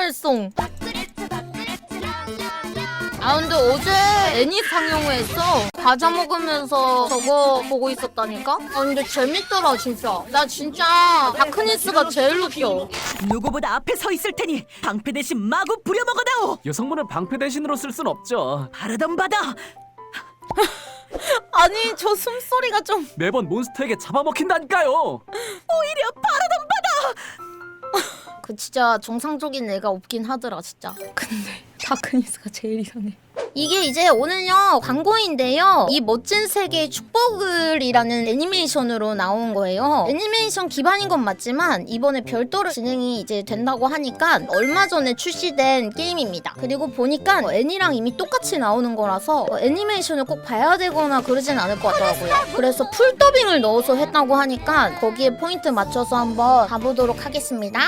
닭발송. 아 근데 어제 애니 상영회 했어. 과자 먹으면서 저거 보고 있었다니까? 아 근데 재밌더라 진짜. 나 진짜 다크니스가 제일 웃겨. 누구보다 앞에 서 있을 테니 방패 대신 마구 부려먹어다오. 여성분을 방패 대신으로 쓸 순 없죠. 바르던 바다. 아니 저 숨소리가 좀 매번 몬스터에게 잡아먹힌다니까요. 오히려 바르던 바다. 그 진짜 정상적인 애가 없긴 하더라 진짜. 근데 다크니스가 제일 이상해. 이게 이제 오늘요 광고인데요. 이 멋진 세계의 축복을이라는 애니메이션으로 나온 거예요. 애니메이션 기반인 건 맞지만 이번에 별도로 진행이 이제 된다고 하니까 얼마 전에 출시된 게임입니다. 그리고 보니까 어, 애니랑 이미 똑같이 나오는 거라서 어, 애니메이션을 꼭 봐야 되거나 그러진 않을 것 같더라고요. 그래서 풀 더빙을 넣어서 했다고 하니까 거기에 포인트 맞춰서 한번 가보도록 하겠습니다.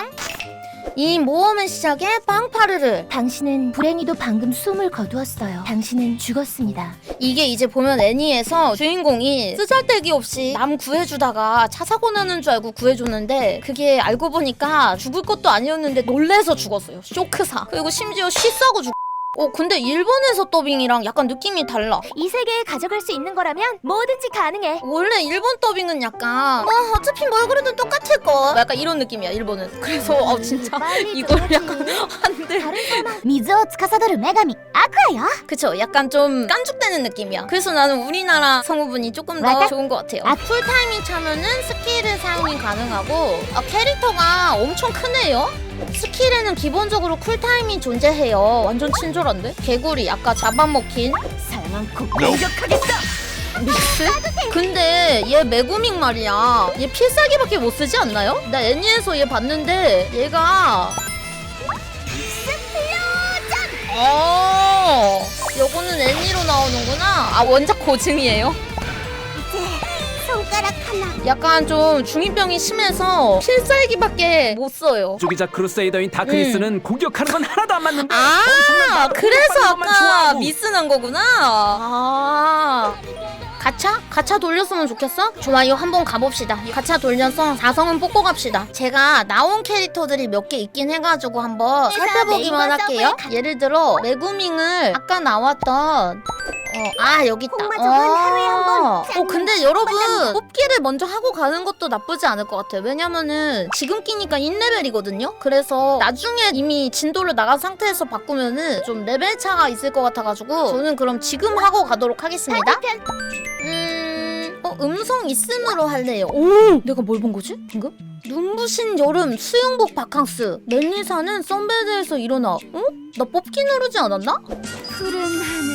이 모험의 시작에 빵파르르 당신은 불행히도 방금 숨을 거두었어요. 당신은 죽었습니다. 이게 이제 보면 애니에서 주인공이 쓰잘데기 없이 남 구해주다가 차 사고 나는 줄 알고 구해줬는데 그게 알고 보니까 죽을 것도 아니었는데 놀래서 죽었어요 쇼크사 그리고 심지어 쉬 싸고 죽 어 근데 일본에서 더빙이랑 약간 느낌이 달라 이 세계에 가져갈 수 있는 거라면 뭐든지 가능해. 원래 일본 더빙은 약간 어 어차피 뭘 그래도 똑같을 거 약간 이런 느낌이야 일본은 그래서 어 진짜 이걸. 약간 안돼 다른 사람 미즈오 스카사도르 메가미 아쿠아요. 그쵸 약간 좀 깐죽대는 느낌이야 그래서 나는 우리나라 성우분이 조금 더 맞아. 좋은 것 같아요 아. 풀타이밍 차면은 스킬을 사용이 가능하고 아, 캐릭터가 엄청 크네요 스킬에는 기본적으로 쿨타임이 존재해요 완전 친절한데? 개구리 아까 잡아먹힌 사양한코 공격하겠다. 믹스? 근데 얘 메구밍 말이야 얘 필살기밖에 못 쓰지 않나요? 나 애니에서 얘 봤는데 얘가 어 요거는 애니로 나오는구나 아 원작 고증이에요? 손가락 하나. 약간 좀 중이병이 심해서 필살기밖에 못 써요. 주기자 크루세이더인 다크니스는 공격하는 건 하나도 안 맞는데 음. 아, 엄청난 그래서 것만 아까 좋아하고. 미스난 거구나. 아. 가차? 가차 돌렸으면 좋겠어? 좋아요 한번 가봅시다 가차 돌려서 4성은 뽑고 갑시다 제가 나온 캐릭터들이 몇 개 있긴 해가지고 한번 살펴보기만 할게요 예를 들어 메구밍을 아까 나왔던 어, 아 여기 있다 홍마족은 하루에 한 번, 어 근데 여러분. 뽑기를 먼저 하고 가는 것도 나쁘지 않을 것 같아요 왜냐면은 지금 끼니까 1레벨이거든요 그래서 나중에 이미 진도를 나간 상태에서 바꾸면은 좀 레벨 차가 있을 것 같아가지고 저는 그럼 지금 하고 가도록 하겠습니다 음... 어 음성 있음으로 할래요 오 내가 뭘 본 거지 방금? 눈부신 여름 수영복 바캉스 멜리사는 썬베드에서 일어나 응? 나 뽑기 누르지 않았나? 푸른 하늘.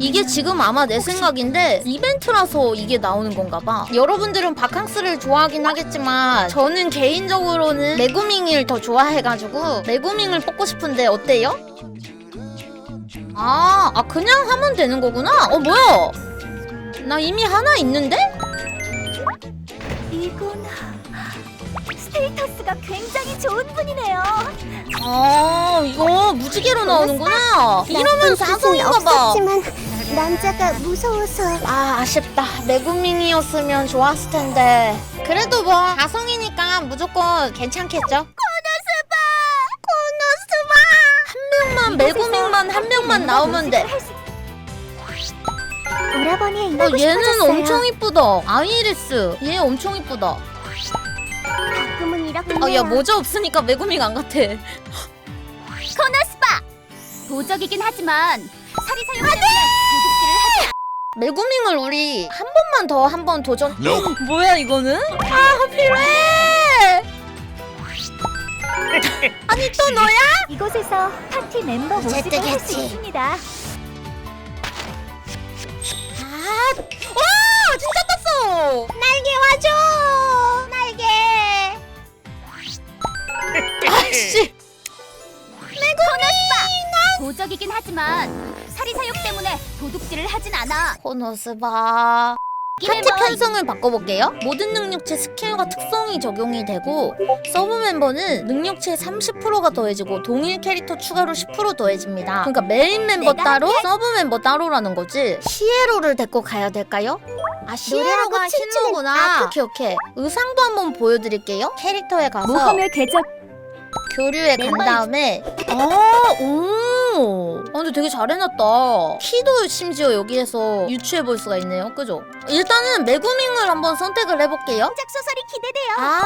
이게 지금 아마 내 생각인데 이벤트라서 이게 나오는 건가 봐. 여러분들은 바캉스를 좋아하긴 하겠지만 저는 개인적으로는 메구밍을 더 좋아해가지고 메구밍을 뽑고 싶은데 어때요? 아, 아 그냥 하면 되는 거구나. 어 뭐야? 나 이미 하나 있는데? 이건 스테이터스가 굉장히 좋은 분이네요. 아 이거 무지개로 나오는구나. 이러면 사성인가 봐. 남자가 무서워서. 아 아쉽다. 매구밍이었으면 좋았을 텐데. 그래도 뭐 가성이니까 무조건 괜찮겠죠? 코노스바! 코노스바! 한 명만 매구밍만 한 명만 나오면 돼. 오라버니에 어, 임하고 얘는 싶어졌어요. 엄청 이쁘다. 아이리스. 얘 엄청 이쁘다. 가끔은 이렇게 아 야 모자 없으니까 매구밍 안 같아. 코너스파 도적이긴 하지만 사리 사용 때문에 도둑질을 하지 매구밍을 우리 한 번만 더 한 번 도전 어, 뭐야 이거는 아 하필해 아니 또 너야? 이곳에서 파티 멤버 모집을 할 수. 있습니다. 아, 와, 진짜 떴어. 날개 와줘. 날개. 아씨. 도적이긴 하지만 사리 사용 때문에 도둑질을 하진 않아. 코노스바. 파티. 편성을 바꿔볼게요. 모든 능력치 스킬과 특성이 적용이 되고 서브 멤버는 능력치의 30%가 더해지고 동일 캐릭터 추가로 10% 더해집니다. 그러니까 메인 멤버 내가 따로, 서브 멤버 따로라는 거지. 히에로를 데리고 가야 될까요? 아 시에로가 힐러구나. 아, 오케이 오케이. 의상도 한번 보여드릴게요. 캐릭터에 가서 모험의 계적 교류에 간 멤버 다음에 아, 오. 아, 근데 되게 잘 해놨다. 키도 심지어 여기에서 유추해 볼 수가 있네요. 그죠? 일단은 메구밍을 한번 선택을 해볼게요. 작 소설이 기대돼요. 아,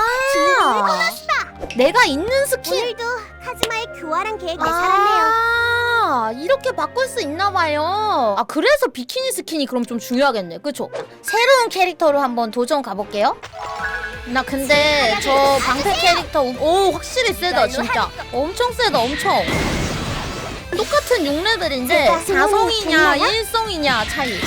내가 있는 스킨. 오늘도 카즈마의 교활한 계획 아, 이렇게 바꿀 수 있나 봐요. 아, 그래서 비키니 스킨이 그럼 좀 중요하겠네. 그쵸? 새로운 캐릭터로 한번 도전 가볼게요. 나 근데 저 방패 캐릭터 오 확실히 세다 진짜 엄청 세다 엄청 똑같은 6레벨인데 4성이냐 1성이냐 차이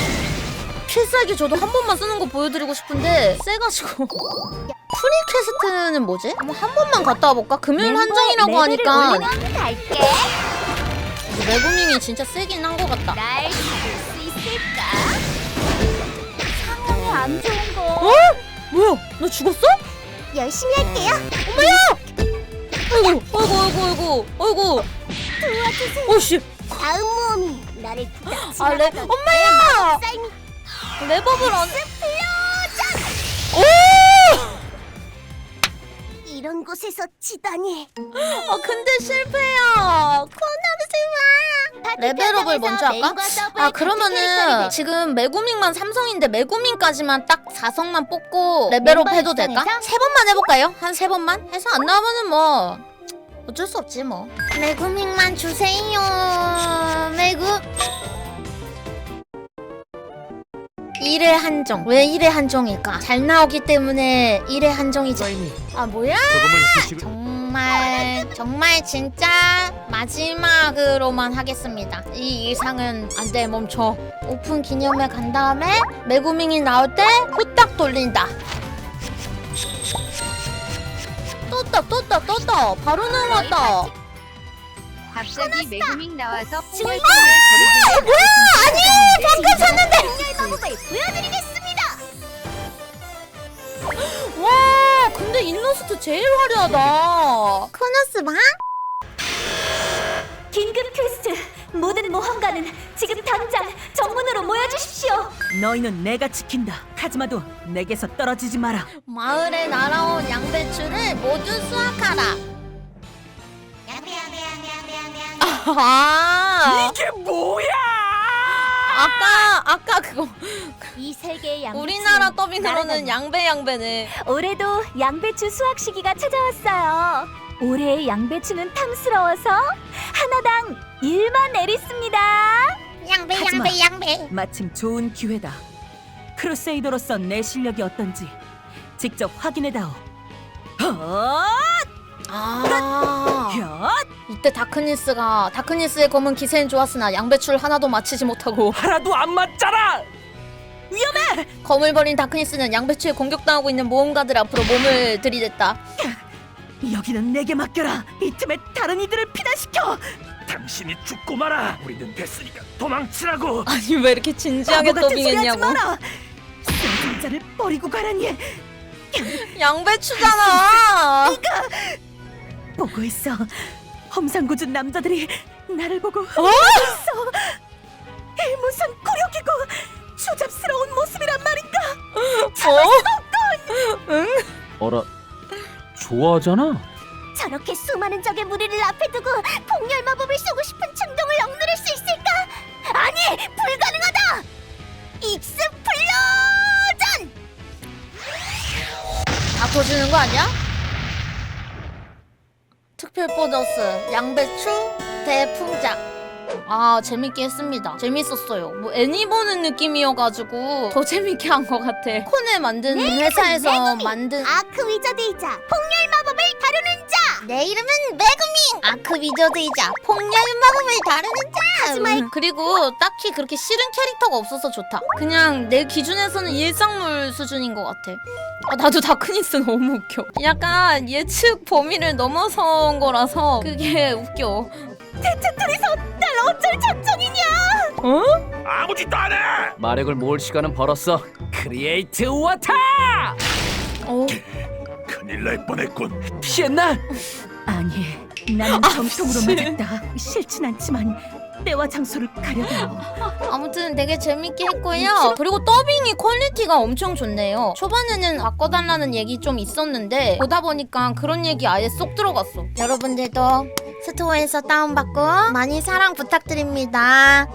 필살기 저도 한 번만 쓰는 거 보여드리고 싶은데 세가지고 프리 퀘스트는 뭐지? 한번 한 번만 갔다 와볼까? 금요일 한정이라고 하니까. 내구밍이 진짜 세긴 한 것 같다 날 잡을 수 있을까? 상황이 안 좋은 거. 어? 뭐야? 너 죽었어? 열심히 할게요. 아이고 아이고 아이고 아이고 아이고 도와주세요. 어씨 다음 모험이 나를 부닥치나. 아 레.. 엄마야! 레버블 안.. 이런 곳에서 지다니. 아 근데 실패야 레벨업을 먼저 할까? 아 그러면은 지금 메구밍만 삼성인데 메구밍까지만 딱 4성만 뽑고 레벨업 해도 될까? 세 번만 해볼까요? 한 세 번만? 해서 안 나오면은 뭐 어쩔 수 없지 뭐 메구밍만 주세요 메구 1회 한정 왜 1회 한정일까? 잘 나오기 때문에 1회 한정이지 아 뭐야? 정말 정말 진짜 마지막으로만 하겠습니다. 이 이상은 안 돼 멈춰. 오픈 기념회 간 다음에 메구밍이 나올 때 후딱 돌린다. 떴다 떴다 바로 나왔다. 갑자기 매구밍 나와서 지금 뽕을 아 뭐야 아니 방금 샀는데. 열 마법을 보여드리겠습니다. 와 근데 인로스트 제일 화려하다. 코너스 봐? 긴급 퀘스트. 모든 모험가는 지금 당장 정문으로 모여주십시오. 너희는 내가 지킨다. 카즈마도 내게서 떨어지지 마라. 마을에 날아온 양배추를 모두 수확하라. 아 이게 뭐야? 아까 아까 그거 이 세계의 양배추. 우리나라 더빙으로는 양배 양배네. 올해도 양배추 수확 시기가 찾아왔어요. 올해의 양배추는 탐스러워서 하나당 1만 내리습니다. 양배 하지마. 양배 양배. 마침 좋은 기회다. 크루세이더로서 내 실력이 어떤지 직접 확인해다오. 헛! 아 헛! 이때 다크니스가 다크니스의 검은 기세는 좋았으나 양배추를 하나도 맞히지 못하고 하나도 안 맞잖아. 검을 버린 다크니스는 양배추에 공격당하고 있는 모험가들 앞으로 몸을 들이댔다. 여기는 내게 맡겨라. 이 틈에 다른 이들을 피난시켜. 당신이 죽고 마라. 우리는 됐으니까 도망치라고. 아니 왜 이렇게 진지하게 바보 같은 소리 하지 더빙했냐고. 마라. 생존자를 버리고 가라니. 양배추잖아. 보고 있어. 험상궂은 남자들이 나를 보고 어? 있어. 이 무슨 굴욕이고 추잡스러운 모습이란 말인가? 어? 어라 좋아하잖아. 저렇게 수많은 적의 무리를 앞에 두고 폭렬 마법을 쓰고 싶은 충동을 억누를 수 있을까? 아니, 불가능하다. 익스플로전! 다 터지는 거 아니야? 특별 보너스 양배추 대풍작 아 재밌게 했습니다. 재밌었어요. 뭐 애니 보는 느낌이어가지고 더 재밌게 한 것 같아. 코네 만든 회사에서 만든 아크 위저드이자 폭렬 마법을 다루는 자! 내 이름은 메구밍 아크 위저드이자 폭렬 마법을 다루는 자! 하지만- 그리고 딱히 그렇게 싫은 캐릭터가 없어서 좋다. 그냥 내 기준에서는 일상물 수준인 것 같아. 아, 나도 다크니스 너무 웃겨. 약간 예측 범위를 넘어선 거라서 그게 웃겨. 대체 둘이서 날 어쩔 작정이냐? 어? 아무 짓도 안 해! 마력을 모을 시간은 벌었어. 크리에이트 워터! 어? 큰일 날 뻔했군. 피했나? 아니, 나는 아, 정통으로 맞았다. 싫진 않지만 때와 장소를 가려다. 아무튼 되게 재밌게 했고요. 그리고 더빙이 퀄리티가 엄청 좋네요. 초반에는 바꿔달라는 얘기 좀 있었는데 보다 보니까 그런 얘기 아예 쏙 들어갔어. 여러분들도 스토어에서 다운받고 많이 사랑 부탁드립니다.